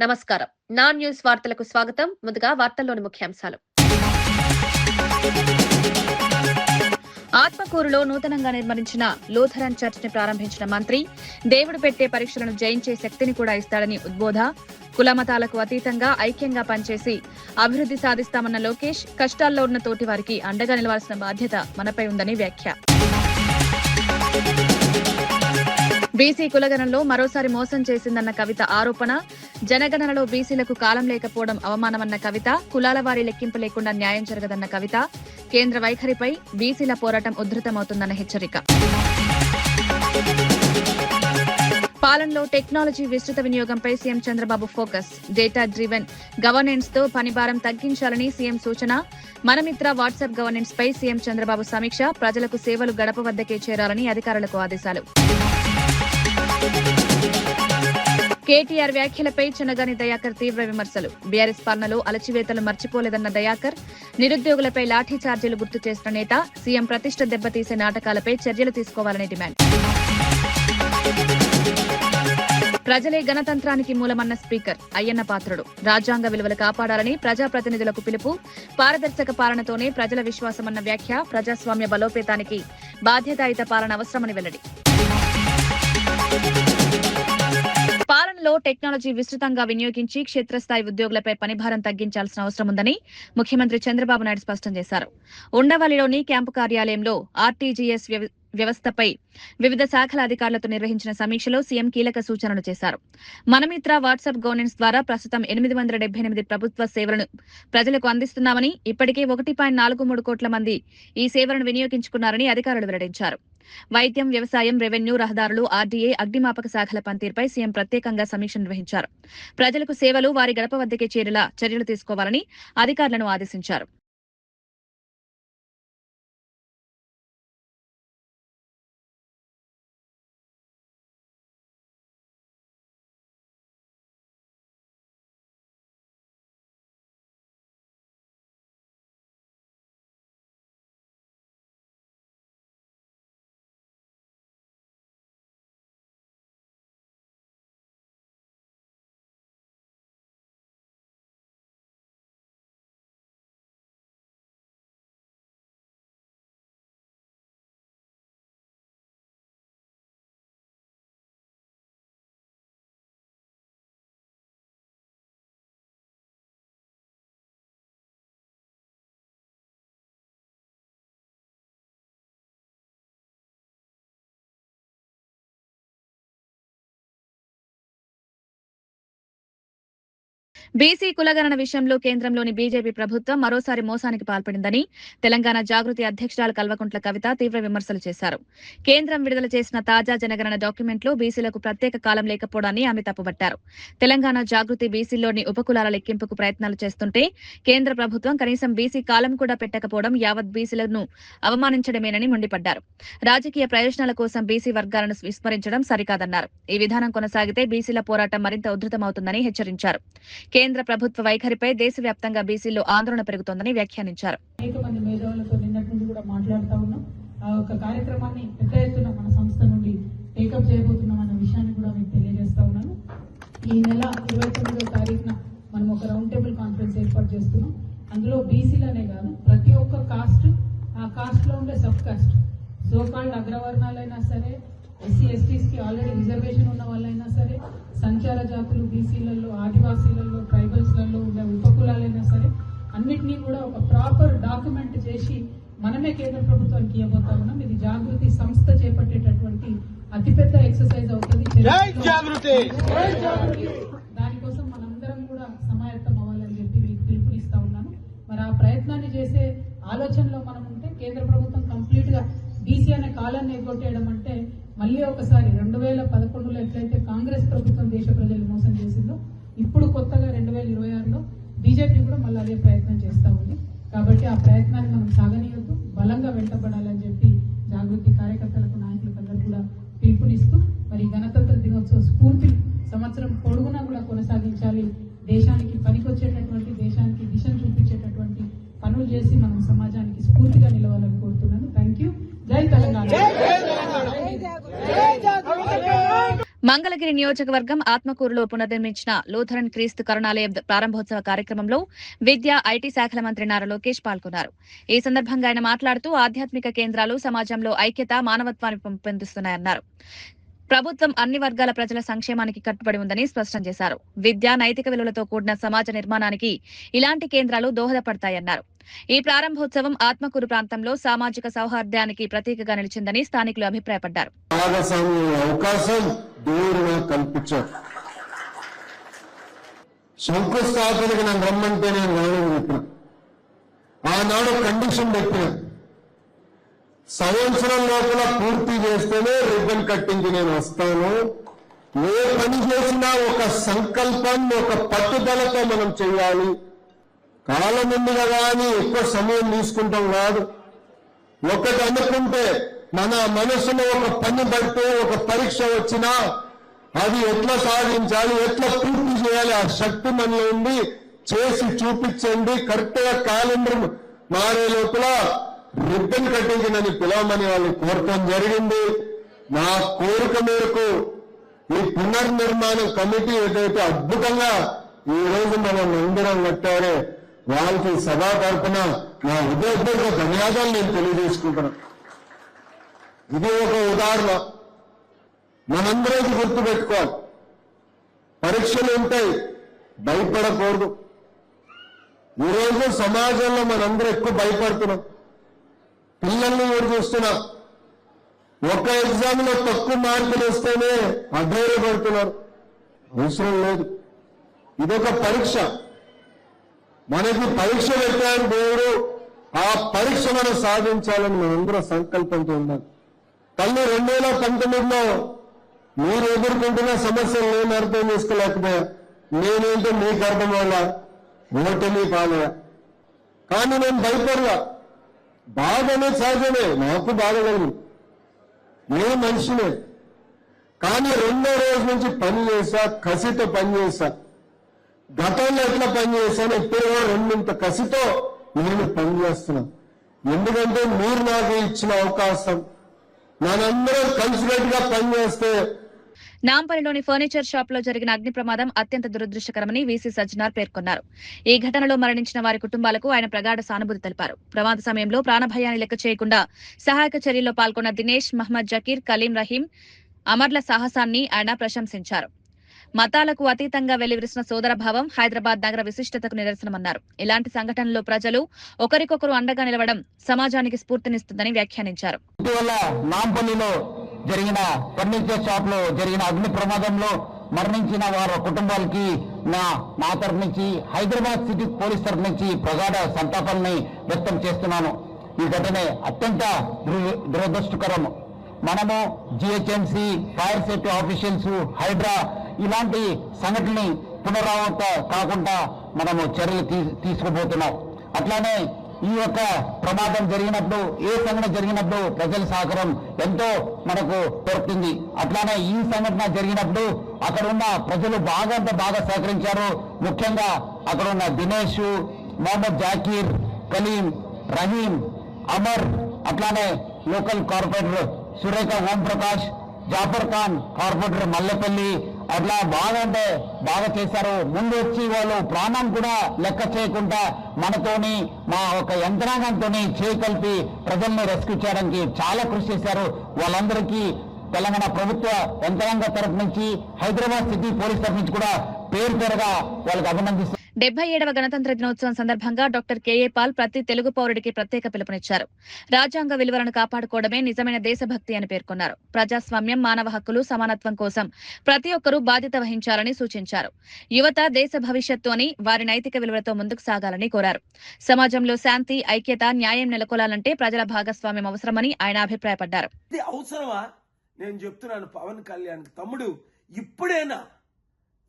నమస్కారం. నా న్యూస్ వార్తలకు స్వాగతం. ముందుగా వార్తల్లోని ముఖ్యాంశాలు. ఆత్మకూరులో నూతనంగా నిర్మించిన లూథరన్ చర్చ్ని ప్రారంభించిన మంత్రి దేవుడు పెట్టే పరీక్షలను జయించే శక్తిని కూడా ఇస్తాడని ఉద్బోధ. కులమతాలకు అతీతంగా ఐక్యంగా పనిచేసి అభివృద్ధి సాధిస్తామన్న లోకేష్ కష్టాల్లో ఉన్న తోటి వారికి అండగా నిలవాల్సిన బాధ్యత మనపై ఉందని వ్యాఖ్య. బీసీ కులగణంలో మరోసారి మోసం చేసిందన్న కవిత ఆరోపణ. జనగణనలో బీసీలకు కాలం లేకపోవడం అవమానమన్న కవిత కులాల వారి లెక్కింపు లేకుండా న్యాయం జరగదన్న కవిత. కేంద్ర వైఖరిపై బీసీల పోరాటం ఉధృతమవుతుందన్న హెచ్చరిక. పాలనలో టెక్నాలజీ విస్తృత వినియోగంపై CM Chandrababu focus. Data driven గవర్నెన్స్తో పనిభారం తగ్గించాలని సీఎం సూచన. మనమిత్ర వాట్సాప్ గవర్నెన్స్ పై సీఎం చంద్రబాబు సమీక్ష. ప్రజలకు సేవలు గడప వద్దకే చేరాలని అధికారులకు ఆదేశాలు. కేటీఆర్ వ్యాఖ్యలపై చిన్నగాని దయాకర్ తీవ్ర విమర్శలు. బీఆర్ఎస్ పాలనలో అలచివేతలు మర్చిపోలేదన్న దయాకర్ నిరుద్యోగులపై లాఠీ ఛార్జీలు గుర్తు చేసిన నేత సీఎం ప్రతిష్ట దెబ్బతీసే నాటకాలపై చర్యలు తీసుకోవాలని డిమాండ్. ప్రజలే గణతంత్రానికి మూలమన్న స్పీకర్ అయ్యన్న పాత్రుడు. రాజ్యాంగ విలువలు కాపాడాలని ప్రజాప్రతినిధులకు పిలుపు పారదర్శక పాలనతోనే ప్రజల విశ్వాసమన్న వ్యాఖ్య ప్రజాస్వామ్య బలోపేతానికి బాధ్యతాయుత పాలన అవసరమని వెల్లడి. పాలనలో టెక్నాలజీ విస్తృతంగా వినియోగించి క్షేత్రస్థాయి ఉద్యోగులపై పనిభారం తగ్గించాల్సిన అవసరం ఉందని ముఖ్యమంత్రి చంద్రబాబు నాయుడు స్పష్టం చేశారు. ఉండవల్లిలోని క్యాంపు కార్యాలయంలో ఆర్టీజీఎస్ వ్యవస్థపై వివిధ శాఖల అధికారులతో నిర్వహించిన సమీక్షలో సీఎం కీలక సూచనలు చేశారు. మనమిత్ర వాట్సాప్ గవర్నెన్స్ ద్వారా ప్రస్తుతం ఎనిమిది వందల డెబ్బై ఎనిమిది ప్రభుత్వ సేవలను ప్రజలకు అందిస్తున్నామని ఇప్పటికే ఒకటి పాయింట్ నాలుగు మూడు కోట్ల మంది ఈ సేవలను వినియోగించుకున్నారని అధికారులు వెల్లడించారు. వైద్యం వ్యవసాయం రెవెన్యూ రహదారులు ఆర్డీఏ అగ్నిమాపక శాఖల పనితీరుపై సీఎం ప్రత్యేకంగా సమీక్ష నిర్వహించారు. ప్రజలకు సేవలు వారి గడప వద్దకే చేరేలా చర్యలు తీసుకోవాలని అధికారులను ఆదేశించారు. బీసీ కులగణన విషయంలో కేంద్రంలోని బీజేపీ ప్రభుత్వం మరోసారి మోసానికి పాల్పడిందని తెలంగాణ జాగృతి అధ్యక్షురాలు కల్వకుంట్ల కవిత తీవ్ర విమర్శలు చేశారు. కేంద్రం విడుదల చేసిన తాజా జనగణన డాక్యుమెంట్లో బీసీలకు ప్రత్యేక కాలం లేకపోవడాన్ని ఆమె తప్పుబట్టారు. తెలంగాణ జాగృతి బీసీలోని ఉపకులాల లెక్కింపుకు ప్రయత్నాలు చేస్తుంటే కేంద్ర ప్రభుత్వం కనీసం బీసీ కాలం కూడా పెట్టకపోవడం యావత్ బీసీలను అవమానించడమేనని మండిపడ్డారు. రాజకీయ ప్రయోజనాల కోసం బీసీ వర్గాలను విస్మరించడం సరికాదన్నారు. ఈ విధానం కొనసాగితే బీసీల పోరాటం మరింత ఉధృతమవుతుందని హెచ్చరించారు. కేంద్ర ప్రభుత్వ వైఖరిపై దేశవ్యాప్తంగా బీసీల్లో ఆందోళన పెరుగుతోందని వ్యాఖ్యానించారు. అనేక మంది మేధావులతో నిన్నటి నుండి కూడా మాట్లాడుతూ ఉన్నాం. ఆ ఒక కార్యక్రమాన్ని పెద్ద ఎత్తున మన సంస్థ నుండి టేకప్ చేయబోతున్నాం అన్న విషయాన్ని కూడా మీకు తెలియజేస్తా ఉన్నాను. ఈ నెల ఇరవై తొమ్మిదో తారీఖున మనం ఒక రౌండ్ టేబుల్ కాన్ఫరెన్స్ ఏర్పాటు చేస్తున్నాం. అందులో బీసీలనే కాదు ప్రతి ఒక్క కాస్ట్ ఆ కాస్ట్లో ఉండే సబ్ కాస్ట్ సో కాల్డ్ అగ్రవర్ణాలైనా సరే ఎస్సీ ఎస్టీస్కి ఆల్రెడీ రిజర్వేషన్ ఉన్న వాళ్ళైనా సరే సంచార జాతులు బీసీలలో ఆదివాసీలలో ట్రైబల్స్లలో ఉండే ఉపకులాలైనా సరే అన్నిటినీ కూడా ఒక ప్రాపర్ డాక్యుమెంట్ చేసి మనమే కేంద్ర ప్రభుత్వానికి ఇవ్వబోతా ఉన్నాం. ఇది జాగృతి సంస్థ చేపట్టేటటువంటి అతిపెద్ద ఎక్సర్సైజ్ అవుతుంది. దానికోసం మనందరం కూడా సమాయత్తం అవ్వాలని చెప్పి మీకు పిలుపునిస్తా ఉన్నాను. మరి ఆ ప్రయత్నాన్ని చేసే ఆలోచనలో మనం ఉంటే కేంద్ర ప్రభుత్వం కంప్లీట్గా బీసీ అనే కాలాన్ని ఎగ్గొట్టేయడం అంటే మళ్ళీ ఒకసారి రెండు వేల పదకొండులో ఎట్లయితే కాంగ్రెస్ ప్రభుత్వం దేశ ప్రజలు మోసం చేసిందో ఇప్పుడు కొత్తగా రెండు వేల ఇరవై ఆరులో బీజేపీ కూడా మళ్ళీ అదే ప్రయత్నం చేస్తూ ఉంది. కాబట్టి ఆ ప్రయత్నాన్ని మనం సాగనీయొద్దు బలంగా వెంటబడాలని చెప్పి జాగృతి కార్యకర్తలకు నాయకులకు అందరూ కూడా పిలుపునిస్తూ మరి గణతంత్ర దినోత్సవ స్ఫూర్తి సంవత్సరం పొడుగునా కూడా మంగళగిరి నియోజకవర్గం ఆత్మకూరులో పునర్నిర్మించిన లూథరన్ క్రీస్తు కరుణాలయ ప్రారంభోత్సవ కార్యక్రమంలో విద్య ఐటీ శాఖల మంత్రి నారా లోకేష్ పాల్గొన్నారు. ఈ సందర్భంగా ఆయన మాట్లాడుతూ ఆధ్యాత్మిక కేంద్రాలు సమాజంలో ఐక్యత మానవత్వాన్ని పెంపొందిస్తున్నాయన్నారు. ప్రభుత్వం అన్ని వర్గాల ప్రజల సంక్షేమానికి కట్టుబడి ఉందని స్పష్టం చేశారు. విద్య నైతిక విలువలతో కూడిన సమాజ నిర్మాణానికి ఇలాంటి కేంద్రాలు దోహదపడతాయన్నారు. ఈ ప్రారంభోత్సవం ఆత్మకూరు ప్రాంతంలో సామాజిక సౌహార్దానికి ప్రతీకగా నిలిచిందని స్థానికులు అభిప్రాయపడ్డారు. అవకాశం శంకుస్థాపనకి నన్ను రమ్మంటే నేను ఆనాడు కండిషన్ పెట్టాను. సంవత్సరం లోపల పూర్తి చేస్తేనే రిబ్బన్ కట్టించి నేను వస్తాను. ఏ పని చేసినా ఒక సంకల్పం ఒక పట్టుదలతో మనం చేయాలి. కాలం ఉంది కదా అని ఎక్కువ సమయం తీసుకుంటాం కాదు. ఒకటి అనుకుంటే మన మనసులో ఒక పని పడితే ఒక పరీక్ష వచ్చినా అది ఎట్లా సాధించాలి ఎట్లా పూర్తి చేయాలి ఆ శక్తి మనలో ఉంది. చేసి చూపించండి. కరెక్ట్గా క్యాలెండర్ మారే లోపల రిబ్బన్ కట్టించినని పిలవమని వాళ్ళు కోరటం జరిగింది. నా కోరిక మేరకు ఈ పునర్నిర్మాణ కమిటీ ఏదైతే అద్భుతంగా ఈ రోజు మనం మందిరం కట్టారో వాళ్ళకి సభా తరపున నా హృదయపూర్వక ధన్యవాదాలు నేను తెలియజేసుకుంటున్నాను ఇది ఒక ఉదాహరణ. మనందరూ గుర్తుపెట్టుకోవాలి. పరీక్షలు ఉంటాయి. భయపడకూడదు. ఈరోజు సమాజంలో మనందరూ ఎక్కువ భయపడుతున్నాం. పిల్లల్ని ఎవరు చూస్తున్నాం ఒక ఎగ్జామ్లో తక్కువ మార్కులు వస్తేనే అధైర్యపడుతున్నారు అవసరం లేదు. ఇదొక పరీక్ష. మనకి పరీక్ష పెట్టారు దేవుడు. ఆ పరీక్ష మనం సాధించాలని మనందరం సంకల్పంతో ఉండాలి తల్లి రెండు వేల పంతొమ్మిదిలో మీరు ఎదుర్కొంటున్న సమస్యలు నేను అర్థం చేసుకోలేకపోయా? నేనేంటో మీకు అర్థం వల్ల ఓటమి పాలయా కానీ నేను భయపడలా. బాధ అనేది సహజమే. నాకు బాధ కలిగింది నేను మనిషినే. కానీ రెండో రోజు నుంచి పని చేశా కసితో పని చేశా గతంలో ఎట్లా పని చేశాను ఇప్పుడు రెండింత కసితో నేను పని చేస్తున్నా. ఎందుకంటే మీరు నాకు ఇచ్చిన అవకాశం. మనందరం కలిసికట్టుగా పని చేస్తే నాంపల్లిలోని ఫర్నిచర్ షాప్లో జరిగిన అగ్ని ప్రమాదం అత్యంత దురదృష్టకరమని వీసీ సజ్జనార్ పేర్కొన్నారు. ఈ ఘటనలో మరణించిన వారి కుటుంబాలకు ఆయన ప్రగాఢ సానుభూతి తెలిపారు. ప్రమాద సమయంలో ప్రాణభయాన్ని లెక్క చేయకుండా సహాయక చర్యల్లో పాల్గొన్న దినేష్ మహ్మద్ జకీర్ కలీం రహీం అమర్ల సాహసాన్ని ఆయన ప్రశంసించారు. మతాలకు అతీతంగా వెలివిరిసిన సోదర భావం హైదరాబాద్ నగర విశిష్టతకు నిదర్శనమన్నారు. ఇలాంటి సంఘటనల్లో ప్రజలు ఒకరికొకరు అండగా నిలవడం సమాజానికి స్ఫూర్తినిస్తుందని వ్యాఖ్యానించారు. జరిగిన ఫర్నిచర్ షాప్లో జరిగిన అగ్ని ప్రమాదంలో మరణించిన వారి కుటుంబాలకి నా నా తరఫు నుంచి హైదరాబాద్ సిటీ పోలీస్ తరఫు నుంచి ప్రగాఢ సంతాపాన్ని వ్యక్తం చేస్తున్నాను. ఈ ఘటన అత్యంత దురదృష్టకరం. మనము GHMC fire safety officials Hydraa ఇలాంటి సంఘటనని పునరావృత కాకుండా మనము చర్యలు తీసుకోబోతున్నాం తీసుకుపోతున్నాం. అట్లానే ఈ యొక్క ప్రమాదం జరిగినప్పుడు ఏ సంఘటన జరిగినప్పుడు ప్రజల సహకారం ఎంతో మనకు దొరుకుతుంది. అట్లానే ఈ సంఘటన జరిగినప్పుడు అక్కడ ఉన్న ప్రజలు బాగా అంటే బాగా సహకరించారు. ముఖ్యంగా అక్కడ ఉన్న దినేష్ మొహమ్మద్ జాకీర్ కలీం రహీం అమర్ అట్లానే local corporator Surekha Om Prakash Jafar Khan corporator Mallepalli అట్లా బాగా అంటే బాగా చేశారు. ముందు వచ్చి వాళ్ళు ప్రాణం కూడా లెక్క చేయకుండా మనతోని మా ఒక యంత్రాంగంతోని చేయి కలిపి ప్రజల్ని రెస్క్యూ చేయడానికి చాలా కృషి చేశారు. వాళ్ళందరికీ తెలంగాణ ప్రభుత్వ యంత్రాంగ తరఫు నుంచి హైదరాబాద్ సిటీ పోలీస్ తరఫు నుంచి కూడా పేరు పేరుగా వాళ్ళకి అభినందిస్తారు డెబ్బై ఏడవ గణతంత్ర దినోత్సవం సందర్భంగా డాక్టర్ కేఏ పాల్ ప్రతి తెలుగు పౌరుడికి ప్రత్యేక పిలుపునిచ్చారు. రాజ్యాంగ విలువలను కాపాడుకోవడమే నిజమైన దేశభక్తి అని పేర్కొన్నారు. ప్రజాస్వామ్యం మానవ హక్కులు సమానత్వం కోసం ప్రతి ఒక్కరూ బాధ్యత వహించాలని సూచించారు. యువత దేశ భవిష్యత్తు అని వారి నైతిక విలువలతో ముందుకు సాగాలని కోరారు. సమాజంలో శాంతి ఐక్యత న్యాయం నెలకొలాలంటే ప్రజల భాగస్వామ్యం అవసరమని ఆయన అభిప్రాయపడ్డారు. నేను చెప్తున్నాను పవన్ కళ్యాణ్ తమ్ముడు ఇప్పుడైనా?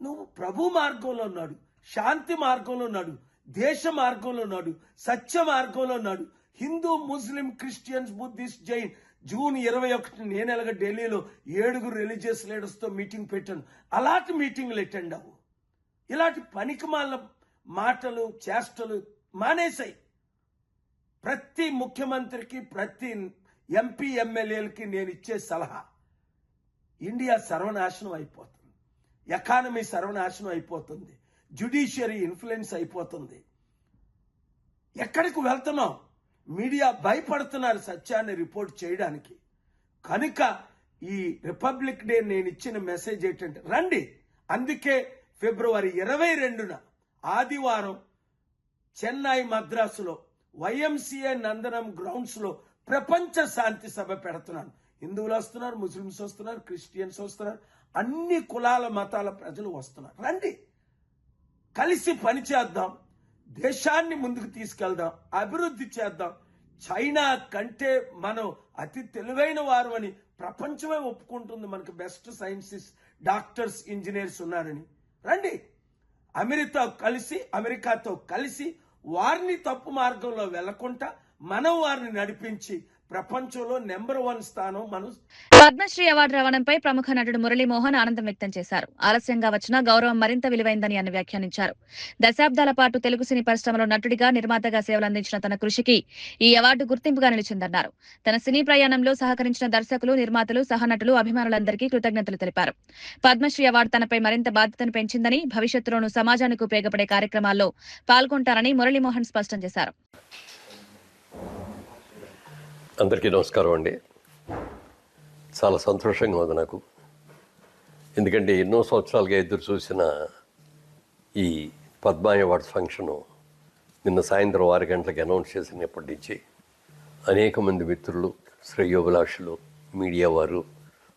నువ్వు ప్రభు మార్గంలో ఉన్నాడు. శాంతి మార్గంలో ఉన్నాడు దేశ మార్గంలో ఉన్నాడు సత్య మార్గంలో ఉన్నాడు. Hindu Muslim Christians Buddhist Jain. June ఇరవై ఒకటి నేను ఎలాగ ఢిల్లీలో ఏడుగురు రిలీజియస్ లీడర్స్తో మీటింగ్ పెట్టాను. అలాంటి మీటింగ్లు అటెండ్ అవ్వు. ఇలాంటి పనికిమాల మాటలు చేష్టలు మానేశాయి. ప్రతి ముఖ్యమంత్రికి ప్రతి ఎంపీ ఎమ్మెల్యేలకి నేను ఇచ్చే సలహా ఇండియా సర్వనాశనం అయిపోతుంది. ఎకానమీ సర్వనాశనం అయిపోతుంది. జ్యుడిషియరీ ఇన్ఫ్లుయెన్స్ అయిపోతుంది. ఎక్కడికి వెళ్తున్నాం? మీడియా భయపడుతున్నారు సత్యాన్ని రిపోర్ట్ చేయడానికి. కనుక ఈ రిపబ్లిక్ డే నేను ఇచ్చిన మెసేజ్ ఏంటంటే రండి. అందుకే ఫిబ్రవరి ఇరవై రెండున ఆదివారం చెన్నై మద్రాసులో వైఎంసీఏ నందనం గ్రౌండ్స్లో ప్రపంచ శాంతి సభ పెడుతున్నాను. హిందువులు వస్తున్నారు ముస్లిమ్స్ వస్తున్నారు క్రిస్టియన్స్ వస్తున్నారు అన్ని కులాల మతాల ప్రజలు వస్తున్నారు. రండి. కలిసి పనిచేద్దాం దేశాన్ని ముందుకు తీసుకెళ్దాం అభివృద్ధి చేద్దాం. చైనా కంటే మనం అతి తెలివైన వారు అని ప్రపంచమే ఒప్పుకుంటుంది. మనకు బెస్ట్ సైన్సిస్ట్ డాక్టర్స్ ఇంజనీర్స్ ఉన్నారని. రండి. అమెరికా కలిసి అమెరికాతో కలిసి వారిని తప్పు మార్గంలో వెళ్ళకుండా మనం వారిని నడిపించి ప్రపంచంలో నెంబర్ వన్ స్థానం మనం పద్మశ్రీ అవార్డు రావడంపై ప్రముఖ నటుడు మురళీమోహన్ ఆనందం వ్యక్తం చేశారు. ఆలస్యంగా వచ్చిన గౌరవం మరింత విలువైందని ఆయన వ్యాఖ్యానించారు. దశాబ్దాల పాటు తెలుగు సినీ పరిశ్రమలో నటుడిగా నిర్మాతగా సేవలు అందించిన తన కృషికి ఈ అవార్డు గుర్తింపుగా నిలిచిందన్నారు. తన సినీ ప్రయాణంలో సహకరించిన దర్శకులు నిర్మాతలు సహనటులు అభిమానులందరికీ కృతజ్ఞతలు తెలిపారు. పద్మశ్రీ అవార్డు తనపై మరింత బాధ్యతను పెంచిందని భవిష్యత్తులోనూ సమాజానికి ఉపయోగపడే కార్యక్రమాల్లో పాల్గొంటారని మురళీమోహన్ స్పష్టం చేశారు. అందరికీ నమస్కారం అండి. చాలా సంతోషంగా ఉంది నాకు. ఎందుకంటే ఎన్నో సంవత్సరాలుగా ఎదురు చూసిన ఈ పద్మాయ అవార్డ్స్ ఫంక్షను నిన్న సాయంత్రం ఆరు గంటలకు అనౌన్స్ చేసినప్పటి నుంచి అనేక మంది మిత్రులు శ్రేయోభిలాషులు మీడియా వారు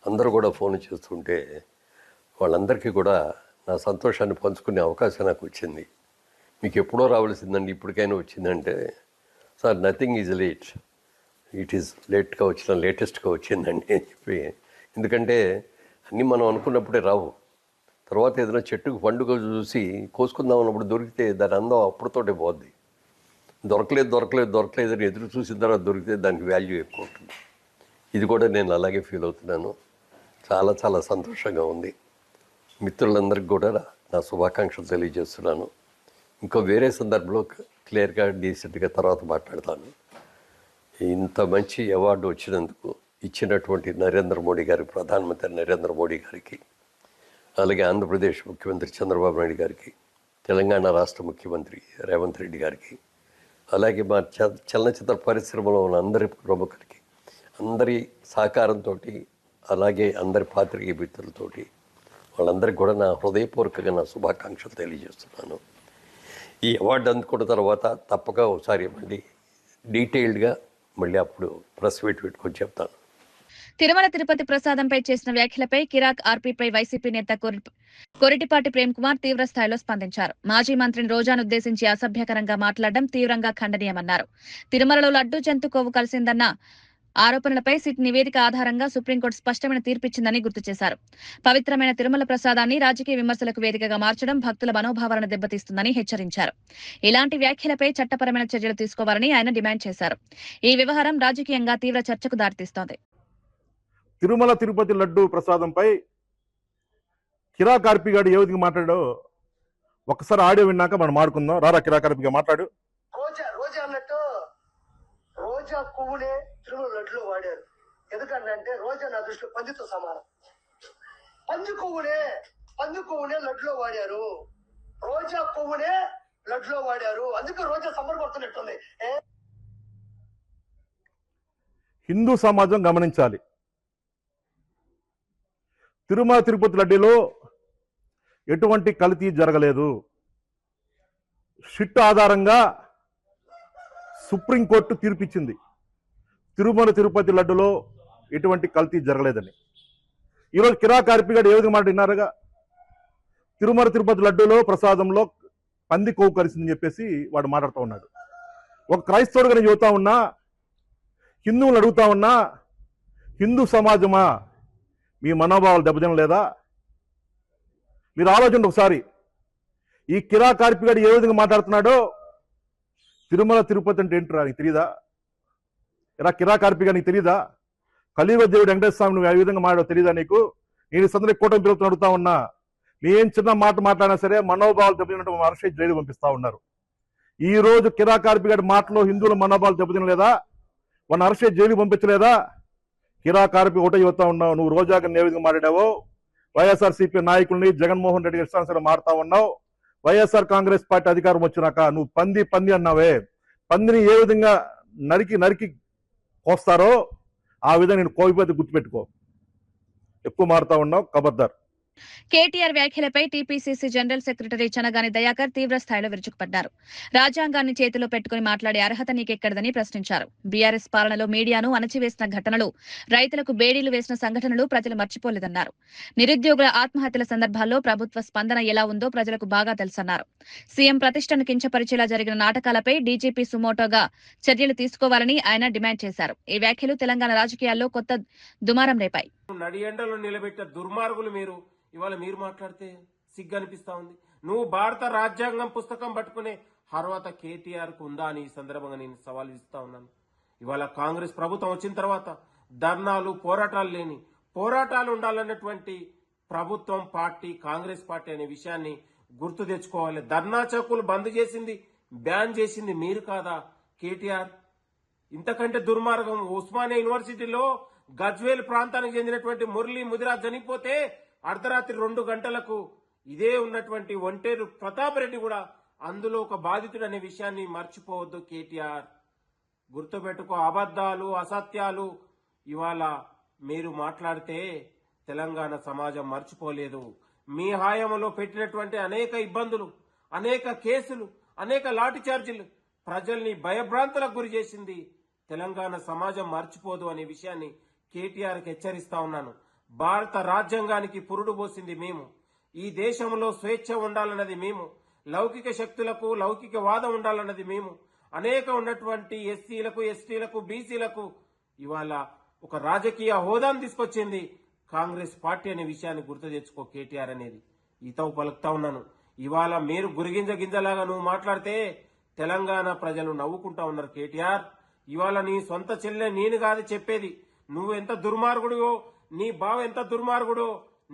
అందరూ కూడా ఫోన్ చేస్తుంటే వాళ్ళందరికీ కూడా నా సంతోషాన్ని పంచుకునే అవకాశం నాకు వచ్చింది. మీకు ఎప్పుడో రావాల్సిందండి ఇప్పటికైనా వచ్చిందంటే sir nothing is late it is లేట్గా వచ్చిన లేటెస్ట్గా వచ్చిందండి అని చెప్పి. ఎందుకంటే అన్నీ మనం అనుకున్నప్పుడే రావు. తర్వాత ఏదైనా చెట్టుకు పండుగ చూసి కోసుకుందాం అన్నప్పుడు దొరికితే దాని అందం అప్పుడుతోటే పోద్ది. దొరకలేదు దొరకలేదు దొరకలేదు అని ఎదురు చూసిన తర్వాత దొరికితే దానికి వాల్యూ ఎక్కువ ఉంటుంది. ఇది కూడా నేను అలాగే ఫీల్ అవుతున్నాను. చాలా చాలా సంతోషంగా ఉంది. మిత్రులందరికీ కూడా నా శుభాకాంక్షలు తెలియజేస్తున్నాను. ఇంకో వేరే సందర్భంలో క్లియర్గా డీసెంట్గా తర్వాత మాట్లాడతాను. ఇంత మంచి అవార్డు వచ్చినందుకు ఇచ్చినటువంటి నరేంద్ర మోడీ గారి ప్రధానమంత్రి నరేంద్ర మోడీ గారికి అలాగే ఆంధ్రప్రదేశ్ ముఖ్యమంత్రి చంద్రబాబు నాయుడు గారికి తెలంగాణ రాష్ట్ర ముఖ్యమంత్రి రేవంత్ రెడ్డి గారికి అలాగే మా చ చలనచిత్ర పరిశ్రమలో ఉన్న అందరి ప్రముఖులకి అందరి సహకారంతో అలాగే అందరి పాత్రికేయ మిత్రులతోటి వాళ్ళందరికీ కూడా నా హృదయపూర్వకంగా నా శుభాకాంక్షలు తెలియజేస్తున్నాను. ఈ అవార్డు అందుకున్న తర్వాత తప్పక ఒకసారి మళ్ళీ డీటెయిల్డ్గా మళ్ళీ అప్పుడు ప్రెస్ మీట్ పెట్టుకొని చెప్తాను. తిరుమల తిరుపతి ప్రసాదంపై చేసిన వ్యాఖ్యలపై కిరాక్ ఆర్పీపై వైసీపీ నేత కొరి- కొరిటిపాటి ప్రేమ్ కుమార్ తీవ్ర స్థాయిలో స్పందించారు. మాజీ మంత్రిని రోజాను ఉద్దేశించి అసభ్యకరంగా మాట్లాడడం తీవ్రంగా ఖండనీయమన్నారు. తిరుమలలో లడ్డూ జంతు కొవ్వు కలిసిందన్న ఆరోపణలపై సిట్ నివేదిక ఆధారంగా సుప్రీంకోర్టు స్పష్టమైన తీర్పిచ్చిందని గుర్తు చేశారు. పవిత్రమైన తిరుమల ప్రసాదాన్ని రాజకీయ విమర్శలకు వేదికగా మార్చడం భక్తుల మనోభావాలను దెబ్బతీస్తుందని హెచ్చరించారు. ఇలాంటి వ్యాఖ్యలపై చట్టపరమైన చర్యలు తీసుకోవాలని ఆయన డిమాండ్ చేశారు. ఈ వ్యవహారం రాజకీయంగా తీవ్ర చర్చకు దారితీస్తోంది. తిరుమల తిరుపతి లడ్డు ప్రసాదంపై కిరా కార్పిగాడు ఏ విధంగా మాట్లాడో ఒకసారి ఆడియో విన్నాక మనం మాడుకుందాం రారా కిరా కార్పిగా మాట్లాడు. రోజా రోజా అన్నట్టు రోజా పువ్వునే తిరుమల లడ్డులో వాడారు. ఎందుకంటే రోజా నా దృష్టిలో పందితో సమానం. పంది కొవ్వునే పంది కొవ్వునే లడ్లో వాడారు. రోజా పువ్వునే లడ్లో వాడారు. అందుకే రోజా సమర్పడుతున్నట్టుంది హిందూ సమాజం గమనించాలి. తిరుమల తిరుపతి లడ్డీలో ఎటువంటి కల్తీ జరగలేదు. షిట్ ఆధారంగా సుప్రీంకోర్టు తీర్పిచ్చింది. తిరుమల తిరుపతి లడ్డులో ఎటువంటి కల్తీ జరగలేదని ఈరోజు కిరా కార్పిగాడు ఏ విధంగా మాట విన్నారుగా? తిరుమల తిరుపతి లడ్డూలో ప్రసాదంలో పంది కొవ్వు కలిసిందని చెప్పేసి వాడు మాట్లాడుతూ ఉన్నాడు. ఒక క్రైస్తవుడుగా నేను చెబుతా ఉన్నా హిందువులు అడుగుతా ఉన్నా హిందూ సమాజమా? మీ మనోభావాలు దెబ్బతినలేదా మీరు ఆలోచన ఒకసారి. ఈ కిరా కార్పిగాడు ఏ విధంగా మాట్లాడుతున్నాడో? తిరుమల తిరుపతి అంటే ఏంటరా నీకు తెలియదా ఇలా కిరాకార్పిగా నీకు తెలీదా? కలియుగ దేవుడు వెంకటేశ్వర స్వామి నువ్వు ఏ విధంగా మాడో తెలియదా నీకు? నేను సందరి కూటమి పిలుపుని అడుగుతా ఉన్నా. నీ ఏం చిన్న మాట మాట్లాడినా సరే మనోభావాలు దెబ్బతినట్టు అరెస్ట్ జైలు పంపిస్తా ఉన్నారు. ఈ రోజు కిరా కార్పిగాడి మాటలో హిందువుల మనోభావాలు దెబ్బతినలేదా? వాళ్ళని అరెస్ట్ జైలు పంపించలేదా? కిరాకార్పి ఒకటే చెబుతా ఉన్నావు. నువ్వు రోజాగా ఏ విధంగా మాట్లాడావో వైఎస్ఆర్సీపీ నాయకుల్ని జగన్మోహన్ రెడ్డి ఇష్టానుసారం మారుతా ఉన్నావు. వైఎస్ఆర్ కాంగ్రెస్ పార్టీ అధికారం వచ్చినాక నువ్వు పంది పంది అన్నావే. పందిని ఏ విధంగా నరికి నరికి కోస్తారో ఆ విధంగా నేను కోవిపోతే గుర్తుపెట్టుకో. ఎక్కువ మారుతా ఉన్నావు కబద్దార్ కేటీఆర్ వ్యాఖ్యలపై TPCC general secretary Chanagani Dayakar తీవ్ర స్థాయిలో విరుచుకుపడ్డారు. రాజ్యాంగాన్ని చేతిలో పెట్టుకుని మాట్లాడే అర్హత నీకెక్కడదని ప్రశ్నించారు. బీఆర్ఎస్ పాలనలో మీడియాను అణచివేసిన ఘటనలు రైతులకు బేడీలు వేసిన సంఘటనలు ప్రజలు మర్చిపోలేదన్నారు. నిరుద్యోగుల ఆత్మహత్యల సందర్భాల్లో ప్రభుత్వ స్పందన ఎలా ఉందో ప్రజలకు బాగా తెలుసన్నారు. సీఎం ప్రతిష్టను కించపరిచేలా జరిగిన నాటకాలపై డీజీపీ సుమోటోగా చర్యలు తీసుకోవాలని ఆయన డిమాండ్ చేశారు. ఈ వ్యాఖ్యలు తెలంగాణ రాజకీయాల్లో కొత్త దుమారం రేపాయి. నడి ఎండలో నిలబెట్టే దుర్మార్గులు మీరు. ఇవాళ మీరు మాట్లాడితే సిగ్గు అనిపిస్తా ఉంది. నువ్వు భారత రాజ్యాంగం పుస్తకం పట్టుకునే హర్వాత కేటీఆర్కు ఉందా అని ఈ సందర్భంగా నేను సవాల్ ఇస్తా ఉన్నాను. ఇవాళ కాంగ్రెస్ ప్రభుత్వం వచ్చిన తర్వాత ధర్నాలు పోరాటాలు లేని పోరాటాలు ఉండాలన్నటువంటి ప్రభుత్వం పార్టీ కాంగ్రెస్ పార్టీ అనే విషయాన్ని గుర్తు తెచ్చుకోవాలి. ధర్నా చౌకులు బంద్ చేసింది బ్యాన్ చేసింది మీరు కాదా? కేటీఆర్ ఇంతకంటే దుర్మార్గం. ఉస్మానియా యూనివర్సిటీలో గజ్వేల్ ప్రాంతానికి చెందినటువంటి మురళీ ముదిరా చనిపోతే అర్ధరాత్రి రెండు గంటలకు ఇదే ఉన్నటువంటి ఒంటేరు ప్రతాప్ రెడ్డి కూడా అందులో ఒక బాధితుడు అనే విషయాన్ని మర్చిపోవద్దు కేటీఆర్. గుర్తుపెట్టుకో అబద్ధాలు అసత్యాలు ఇవాళ మీరు మాట్లాడితే తెలంగాణ సమాజం మర్చిపోలేదు. మీ హాయంలో పెట్టినటువంటి అనేక ఇబ్బందులు అనేక కేసులు అనేక లాఠీ ఛార్జీలు ప్రజల్ని భయభ్రాంతులకు గురి చేసింది తెలంగాణ సమాజం మర్చిపోదు అనే విషయాన్ని కేటీఆర్కి హెచ్చరిస్తా ఉన్నాను. భారత రాజ్యాంగానికి పురుడు పోసింది మేము. ఈ దేశంలో స్వేచ్ఛ ఉండాలన్నది మేము. లౌకిక శక్తులకు లౌకిక వాదం ఉండాలన్నది మేము. అనేక ఉన్నటువంటి ఎస్సీలకు ఎస్టీలకు బీసీలకు ఇవాళ ఒక రాజకీయ హోదాను తీసుకొచ్చింది కాంగ్రెస్ పార్టీ అనే విషయాన్ని గుర్తు తెచ్చుకో కేటీఆర్ అనేది. ఈతవు పలుకుతా ఉన్నాను. ఇవాళ మీరు గురిగింజ గింజలాగా నువ్వు మాట్లాడితే తెలంగాణ ప్రజలు నవ్వుకుంటా ఉన్నారు కేటీఆర్. ఇవాళ నీ సొంత చెల్లె నేను కాదు చెప్పేది. నువ్వు ఎంత దుర్మార్గుడివో నీ బావ ఎంత దుర్మార్గుడో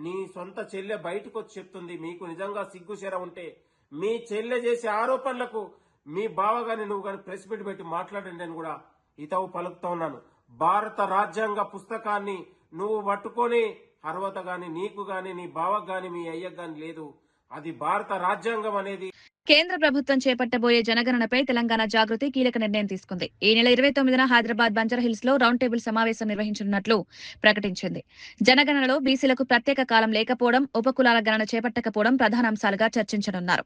నీ సొంత చెల్లె బయటకు వచ్చి చెప్తుంది మీకు నిజంగా సిగ్గుశర ఉంటే. మీ చెల్లె చేసే ఆరోపణలకు మీ బావ గాని నువ్వు కానీ ప్రెస్ మీట్ పెట్టి మాట్లాడండి అని కూడా ఇతవు పలుకుతా ఉన్నాను. భారత రాజ్యాంగ పుస్తకాన్ని నువ్వు పట్టుకొని అర్హత గాని నీకు గాని నీ బావకు గాని మీ అయ్యకు గాని లేదు. అది భారత రాజ్యాంగం అనేది కేంద్ర ప్రభుత్వం చేపట్టబోయే జనగణనపై తెలంగాణ జాగృతి కీలక నిర్ణయం తీసుకుంది. ఈ నెల ఇరవై తొమ్మిదిన హైదరాబాద్ బంజర్ హిల్స్లో రౌండ్ టేబుల్ సమావేశం నిర్వహించనున్నట్లు ప్రకటించింది. జనగణనలో బీసీలకు ప్రత్యేక కాలం లేకపోవడం ఉపకులాల గణన చేపట్టకపోవడం ప్రధాన అంశాలుగా చర్చించనున్నారు.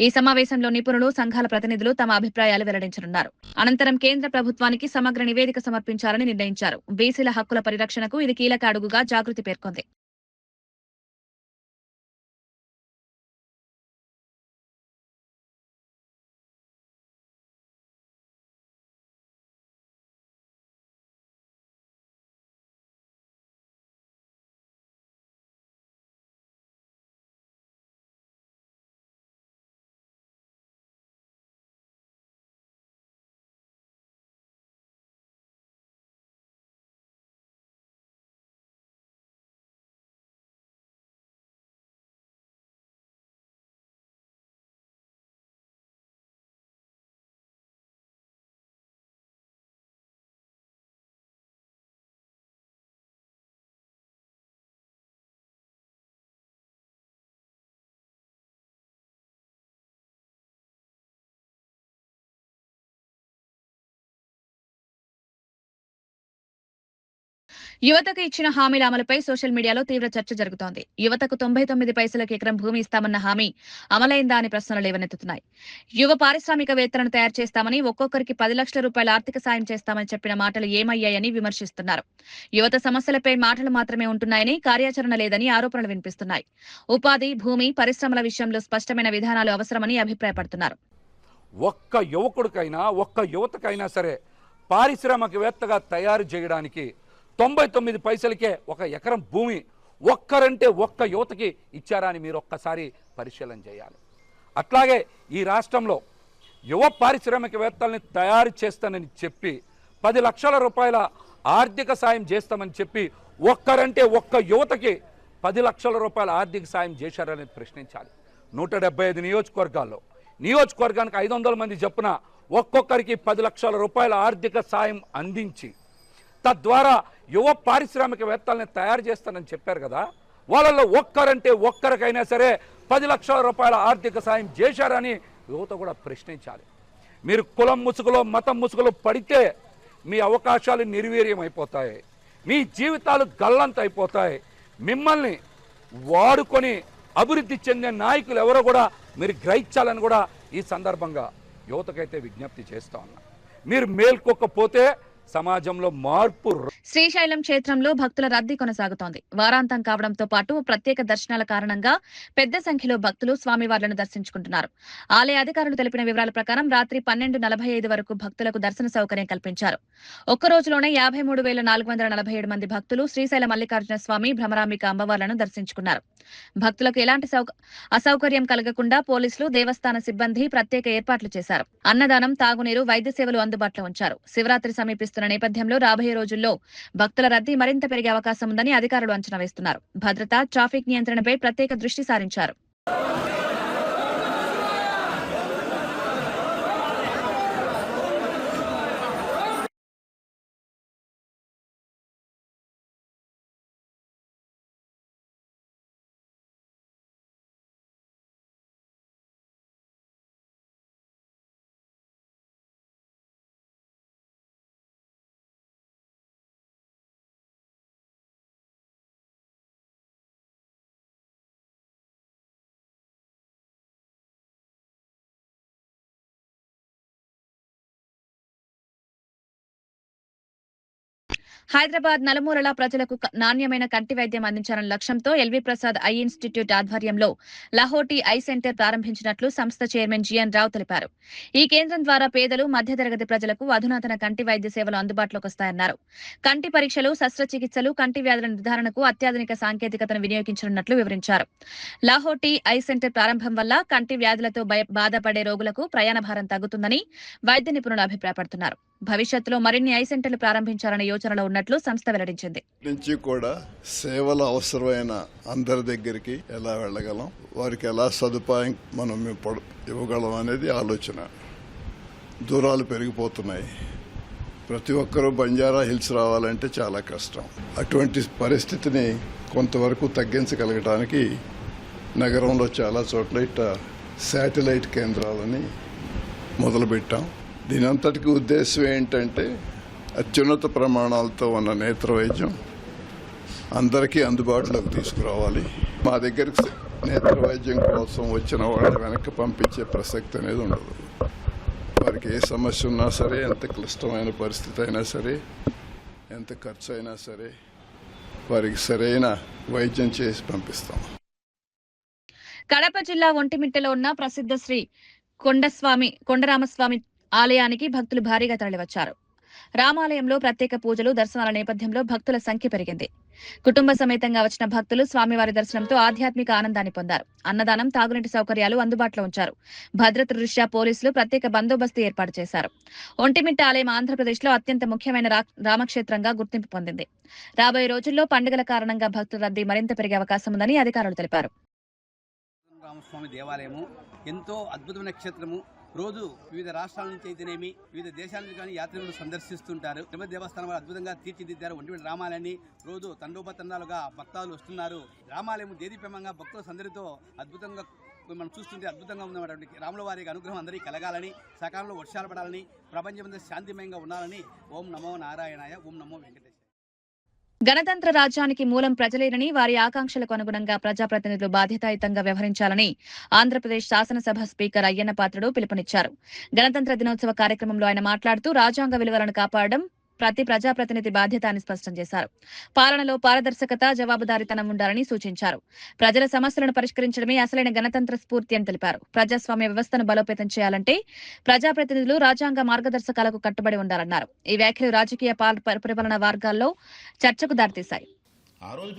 ఈ సమావేశంలో నిపుణులు సంఘాల ప్రతినిధులు తమ అభిప్రాయాలు వెల్లడించనున్నారు. అనంతరం కేంద్ర ప్రభుత్వానికి సమగ్ర నివేదిక సమర్పించాలని నిర్ణయించారు. బీసీల హక్కుల పరిరక్షణకు ఇది కీలక అడుగుగా జాగృతి పేర్కొంది. యువతకు ఇచ్చిన హామీల అమలుపై సోషల్ మీడియాలో తీవ్ర చర్చ జరుగుతోంది. యువతకు తొంభై తొమ్మిది పైసలకు ఎకరం భూమి ఇస్తామన్న హామీ అమలైందా అని ప్రశ్నలు లేవనెత్తుతున్నాయి. యువ పారిశ్రామికవేత్తలను తయారు చేస్తామని ఒక్కొక్కరికి పది లక్షల రూపాయల ఆర్థిక సాయం చేస్తామని చెప్పిన మాటలు ఏమయ్యాయని విమర్శిస్తున్నారు. యువత సమస్యలపై మాటలు మాత్రమే ఉంటున్నాయని కార్యాచరణ లేదని ఆరోపణలు వినిపిస్తున్నాయి. ఉపాధి భూమి పరిశ్రమల విషయంలో స్పష్టమైన విధానాలు అవసరమని అభిప్రాయపడుతున్నారు. ఒక్క యువకుడికైనా ఒక్క యువతకైనా సరే పారిశ్రామికవేత్తగా తయారు చేయడానికి తొంభై తొమ్మిది పైసలకే ఒక ఎకరం భూమి ఒక్కరంటే ఒక్క యువతకి ఇచ్చారా అని మీరు ఒక్కసారి పరిశీలన చేయాలి. అట్లాగే ఈ రాష్ట్రంలో యువ పారిశ్రామికవేత్తల్ని తయారు చేస్తానని చెప్పి పది లక్షల రూపాయల ఆర్థిక సాయం చేస్తామని చెప్పి ఒక్కరంటే ఒక్క యువతకి పది లక్షల రూపాయల ఆర్థిక సాయం చేశారని ప్రశ్నించాలి. నూట డెబ్బై ఐదు నియోజకవర్గాల్లో. నియోజకవర్గానికి ఐదు వందల మంది చొప్పున ఒక్కొక్కరికి పది లక్షల రూపాయల ఆర్థిక సాయం అందించి తద్వారా యువ పారిశ్రామికవేత్తల్ని తయారు చేస్తానని చెప్పారు కదా వాళ్ళల్లో ఒక్కరంటే ఒక్కరికైనా సరే పది లక్షల రూపాయల ఆర్థిక సాయం చేశారని యువత కూడా ప్రశ్నించాలి. మీరు కులం ముసుగులో మతం ముసుగులో పడితే మీ అవకాశాలు నిర్వీర్యం అయిపోతాయి మీ జీవితాలు గల్లంత అయిపోతాయి మిమ్మల్ని వాడుకొని అభివృద్ధి చెందే నాయకులు ఎవరో కూడా మీరు గ్రహించాలని కూడా ఈ సందర్భంగా యువతకైతే విజ్ఞప్తి చేస్తా ఉన్నా. మీరు మేల్కొక్కపోతే సమాజంలో మార్పు శ్రీశైలం క్షేత్రంలో భక్తుల రద్దీ కొనసాగుతోంది. వారాంతం కావడంతో పాటు ప్రత్యేక దర్శనాల కారణంగా పెద్ద సంఖ్యలో భక్తులు స్వామివార్లను దర్శించుకుంటున్నారు. ఆలయ అధికారులు తెలిపిన వివరాల ప్రకారం రాత్రి పన్నెండు నలభై ఐదు వరకు భక్తులకు దర్శన సౌకర్యం కల్పించారు. ఒక్క రోజులోనే యాభై మూడు వేల నాలుగు వందల నలభై ఏడు మంది భక్తులు శ్రీశైల మల్లికార్జున స్వామి భ్రమరాంబిక అమ్మవార్లను దర్శించుకున్నారు. భక్తులకు ఎలాంటి అసౌకర్యం కలగకుండా పోలీసులు దేవస్థాన సిబ్బంది ప్రత్యేక ఏర్పాట్లు చేశారు. అన్నదానం తాగునీరు వైద్య సేవలు అందుబాటులో ఉంచారు. శివరాత్రి సమీపిస్తున్న నేపథ్యంలో రాబోయే రోజుల్లో భక్తుల రద్దీ మరింత పెరిగే అవకాశం ఉందని అధికారులు అంచనా వేస్తున్నారు. భద్రత ట్రాఫిక్ నియంత్రణపై ప్రత్యేక దృష్టి సారించారు. హైదరాబాద్ నలుమూలల ప్రజలకు నాణ్యమైన కంటి వైద్యం అందించాలన్న లక్ష్యంతో ఎల్వి ప్రసాద్ ఐ ఇన్స్టిట్యూట్ ఆధ్వర్యంలో లహోటీ ఐ సెంటర్ ప్రారంభించినట్లు సంస్థ చైర్మన్ జిఎన్ రావు తెలిపారు. ఈ కేంద్రం ద్వారా పేదలు మధ్యతరగతి ప్రజలకు అధునాతన కంటి వైద్య సేవలు అందుబాటులోకి వస్తాయన్నారు. కంటి పరీక్షలు శస్త్రచికిత్సలు కంటి వ్యాధుల నిర్ధారణకు అత్యాధునిక సాంకేతికతను వినియోగించనున్నట్లు వివరించారు. లాహోటి ఐ సెంటర్ ప్రారంభం వల్ల కంటి వ్యాధులతో భయ- బాధపడే రోగులకు ప్రయాణ భారం తగ్గుతుందని వైద్య నిపుణులు అభిప్రాయపడుతున్నారు. భవిష్యత్తులో మరిన్ని ఐ సెంటర్లు ప్రారంభించాలనే యోచనలో ఉన్నట్లు సంస్థ వెల్లడించింది. నుంచి కూడా సేవలు అవసరమైన అందరి దగ్గరికి ఎలా వెళ్ళగలం? వారికి ఎలా సదుపాయం మనం ఇవ్వగలం అనేది ఆలోచన. దూరాలు పెరిగిపోతున్నాయి. ప్రతి ఒక్కరూ బంజారా హిల్స్ రావాలంటే చాలా కష్టం. అటువంటి పరిస్థితిని కొంతవరకు తగ్గించగలగడానికి నగరంలో చాలా చోట్ల ఇట్ట శాటిలైట్ కేంద్రాలని మొదలుపెట్టాం. దీని అంతటికి ఉద్దేశం ఏంటంటే అత్యున్నత ప్రమాణాలతో ఉన్న నేత్ర వైద్యం అందరికీ అందుబాటులోకి తీసుకురావాలి. మా దగ్గరికి నేత్ర వైద్యం కోసం వచ్చిన వాళ్ళని వెనక్కి పంపించే ప్రసక్తి అనేది ఉండదు. వారికి ఏ సమస్య ఉన్నా సరే ఎంత క్లిష్టమైన పరిస్థితి అయినా సరే ఎంత ఖర్చు అయినా సరే వారికి సరైన వైద్యం చేసి పంపిస్తాం. కడప జిల్లా ఒంటిమిట్టలో ఉన్న ప్రసిద్ధ శ్రీ కొండస్వామి కొండరామస్వామి ఆలయానికి భక్తులు భారీగా తరలివచ్చారు. రామాలయంలో ప్రత్యేక పూజలు దర్శనాల నేపథ్యంలో భక్తుల సంఖ్య పెరిగింది. కుటుంబ సమేతంగా వచ్చిన భక్తులు స్వామివారి దర్శనంతో ఆధ్యాత్మిక ఆనందాన్ని పొందారు. అన్నదానం తాగునీటి సౌకర్యాలు అందుబాటులో ఉంచారు. భద్రత దృష్ట్యా పోలీసులు ప్రత్యేక బందోబస్తు ఏర్పాటు చేశారు. ఒంటిమిట్ట ఆలయం ఆంధ్రప్రదేశ్లో అత్యంత ముఖ్యమైన రా- రామక్షేత్రంగా గుర్తింపు పొందింది. రాబోయే రోజుల్లో పండుగల కారణంగా భక్తుల రద్దీ మరింత పెరిగే అవకాశం ఉందని అధికారులు తెలిపారు. రామస్వామి దేవాలయము ఎంతో అద్భుతమైన క్షేత్రము. రోజు వివిధ రాష్ట్రాల నుంచి అయితేనేమి వివిధ దేశాల నుంచి కానీ యాత్రికులు సందర్శిస్తుంటారు. తిరుమల దేవస్థానం వారు అద్భుతంగా తీర్చిదిద్దారు. వంటి రామాలయాన్ని రోజు తండోపతండాలుగా భక్తాలు వస్తున్నారు. రామాలయం దేదీప్యమంగా భక్తుల సందరితో అద్భుతంగా మనం చూస్తుంటే అద్భుతంగా ఉన్నటువంటి రాముల వారికి అనుగ్రహం అందరికీ కలగాలని సకాలంలో వర్షాలు పడాలని ప్రపంచమంతా శాంతిమయంగా ఉండాలని ఓం నమో నారాయణాయ ఓం నమో వెంకటేశ్వర గణతంత్ర రాజ్యానికి మూలం ప్రజలేనని వారి ఆకాంక్షలకు అనుగుణంగా ప్రజాప్రతినిధులు బాధ్యతాయుతంగా వ్యవహరించాలని ఆంధ్రప్రదేశ్ శాసనసభ స్పీకర్ అయ్యన్న పాత్రుడు పిలుపునిచ్చారు. గణతంత్ర దినోత్సవ కార్యక్రమంలో ఆయన మాట్లాడుతూ రాజ్యాంగ విలువలను కాపాడడం ప్రతి ప్రజాప్రతినిధి బాధ్యత అని స్పష్టం చేశారు. పాలనలో పారదర్శకత జవాబుదారీతనం ఉండాలని సూచించారు. ప్రజల సమస్యలను పరిష్కరించడమే అసలైన గణతంత్ర స్ఫూర్తి అని తెలిపారు. ప్రజాస్వామ్య వ్యవస్థను బలోపేతం చేయాలంటే ప్రజాప్రతినిధులు రాజ్యాంగ మార్గదర్శకాలకు కట్టుబడి ఉండాలన్నారు. ఈ వ్యాఖ్యలు రాజకీయ పాల- పరిపాలన వర్గాల్లో చర్చకు దారితీశాయి. ఆ రోజు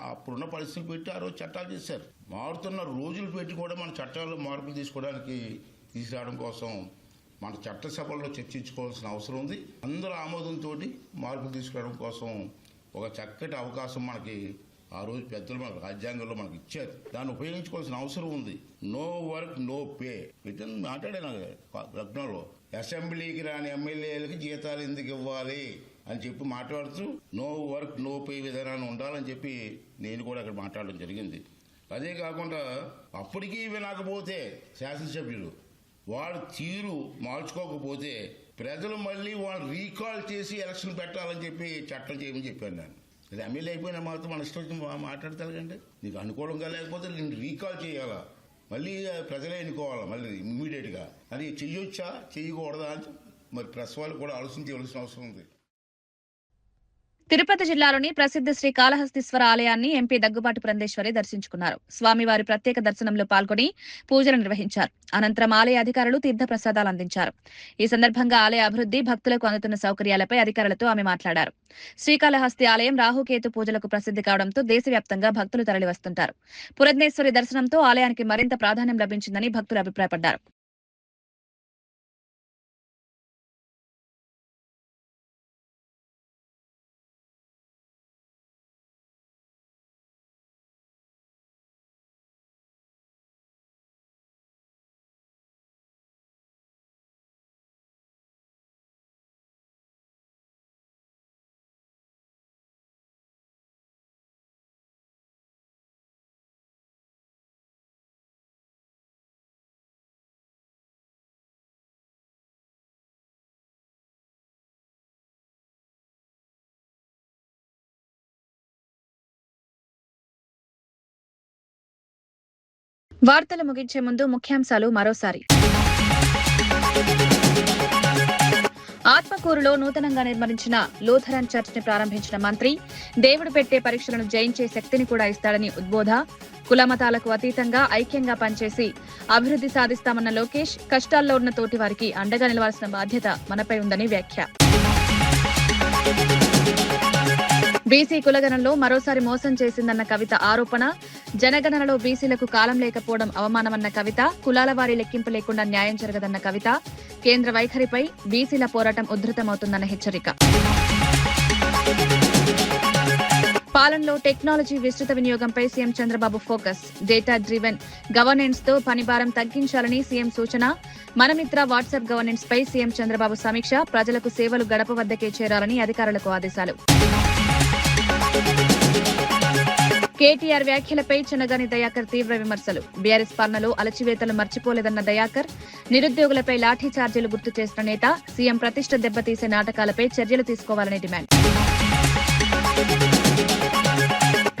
అప్పుడున్న పరిస్థితులు పెట్టి ఆ రోజు చట్టాలు చేశారు. మారుతున్న రోజులు పెట్టి కూడా మన చట్టాల్లో మార్పులు తీసుకోవడానికి తీసుకురావడం కోసం మన చట్టసభల్లో చర్చించుకోవాల్సిన అవసరం ఉంది. అందరూ ఆమోదంతో మార్పులు తీసుకురావడం కోసం ఒక చక్కటి అవకాశం మనకి ఆ రోజు పెద్దలు మనకు రాజ్యాంగంలో మనకి ఇచ్చారు. దాన్ని ఉపయోగించుకోవాల్సిన అవసరం ఉంది. No work no pay. ఇతను మాట్లాడాను లక్నోలో అసెంబ్లీకి రాని ఎమ్మెల్యేలకి జీతాలు ఎందుకు ఇవ్వాలి అని చెప్పి మాట్లాడుతూ నో వర్క్ నో పే విధానాన్ని ఉండాలని చెప్పి నేను కూడా అక్కడ మాట్లాడడం జరిగింది. అదే కాకుండా అప్పటికీ వినకపోతే శాసనసభ్యులు వాళ్ళ తీరు మార్చుకోకపోతే ప్రజలు మళ్ళీ వాళ్ళు రీకాల్ చేసి ఎలక్షన్ పెట్టాలని చెప్పి చట్టం చేయమని చెప్పాను నేను. అది ఎమ్మెల్యే అయిపోయినా మాత్రం మన ఇష్టం మాట్లాడతారు కండి. నీకు అనుకూలంగా లేకపోతే నేను రీకాల్ చేయాలా? మళ్ళీ ప్రజలే ఎన్నుకోవాలా మళ్ళీ ఇమ్మీడియట్గా? అది చెయ్యొచ్చా? చేయకూడదా అని మరి ప్రెస్ వాళ్ళు కూడా ఆలోచించవలసిన అవసరం ఉంది. తిరుపతి జిల్లాలోని ప్రసిద్ధ శ్రీ కాళహస్తీశ్వర ఆలయాన్ని ఎంపీ దగ్గుబాటి పురంధేశ్వరి దర్శించుకున్నారు. స్వామివారి ప్రత్యేక దర్శనంలో పాల్గొని పూజలు నిర్వహించారు. అనంతరం ఆలయ అధికారులు తీర్థ ప్రసాదాలు అందించారు. ఈ సందర్భంగా ఆలయ అభివృద్ధి భక్తులకు అందుతున్న సౌకర్యాలపై అధికారులతో ఆమె మాట్లాడారు. శ్రీకాళహస్తి ఆలయం రాహుకేతు పూజలకు ప్రసిద్ధి కావడంతో దేశవ్యాప్తంగా భక్తులు తరలివస్తుంటారు. పురంధేశ్వరి దర్శనంతో ఆలయానికి మరింత ప్రాధాన్యం లభించిందని భక్తులు అభిప్రాయపడ్డారు. వార్తలు ముగించే ముందు ముఖ్యాంశాలు మరోసారి. ఆత్మకూరులో నూతనంగా నిర్మించిన లూథరన్ చర్చ్ని ప్రారంభించిన మంత్రి దేవుడు పెట్టే పరీక్షలను జయించే శక్తిని కూడా ఇస్తాడని ఉద్బోధ. కులమతాలకు అతీతంగా ఐక్యంగా పనిచేసి అభివృద్ధి సాధిస్తామన్న లోకేష్ కష్టాల్లో ఉన్న తోటి వారికి అండగా నిలవాల్సిన బాధ్యత మనపై ఉందని వ్యాఖ్య. బీసీ కులగణంలో మరోసారి మోసం చేసిందన్న కవిత ఆరోపణ. జనగణనలో బీసీలకు కాలం లేకపోవడం అవమానమన్న కవిత. కులాల వారి లెక్కింపు లేకుండా న్యాయం జరగదన్న కవిత. కేంద్ర వైఖరిపై బీసీల పోరాటం ఉధృతమవుతుందన్న హెచ్చరిక. పాలనలో టెక్నాలజీ విస్తృత వినియోగంపై CM Chandrababu focus. Data driven గవర్నెన్స్తో పనిభారం తగ్గించాలని సీఎం సూచన. మనమిత్ర వాట్సాప్ గవర్నెన్స్ పై సీఎం చంద్రబాబు సమీక్ష. ప్రజలకు సేవలు గడప వద్దకే చేరాలని అధికారులకు ఆదేశాలు. కేటీఆర్ వ్యాఖ్యలపై చిన్నగాని దయాకర్ తీవ్ర విమర్శలు. బీఆర్ఎస్ పాలనలో అలచివేతలు మర్చిపోలేదన్న దయాకర్ నిరుద్యోగులపై లాఠీ ఛార్జీలు గుర్తు చేసిన నేత సీఎం ప్రతిష్ట దెబ్బతీసే నాటకాలపై చర్యలు తీసుకోవాలని డిమాండ్.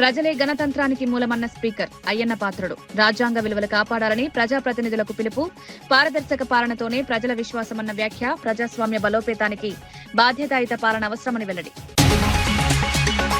ప్రజలే గణతంత్రానికి మూలమన్న స్పీకర్ అయ్యన్న పాత్రుడు. రాజ్యాంగ విలువలు కాపాడాలని ప్రజాప్రతినిధులకు పిలుపు పారదర్శక పాలనతోనే ప్రజల విశ్వాసమన్న వ్యాఖ్య ప్రజాస్వామ్య బలోపేతానికి బాధ్యతాయుత పాలన అవసరమని వెల్లడి.